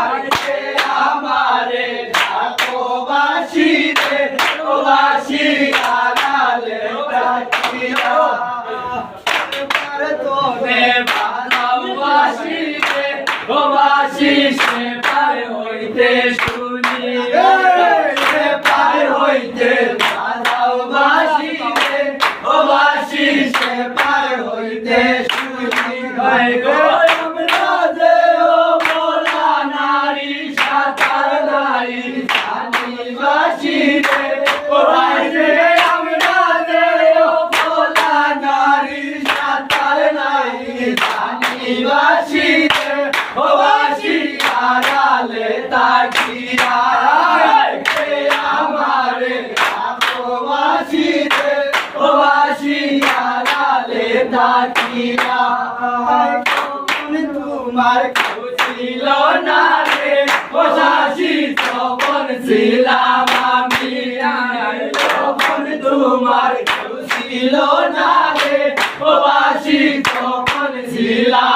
আইছে আমারে ডাকবাসি রে প্রবাসী আনালে ডাকিয়া। তোনে ভালোবাসি রে প্রবাসী সে পার হইতে শুনি সে পার হইতে ভালোবাসি রে প্রবাসী সে পার হইতে শুনি ভাই গো। তোমার খুশিল না রে ও শাশি তখন ছিলাম আমি তখন তোমার খুশিল না। রে ও বাসি তখন ছিলাম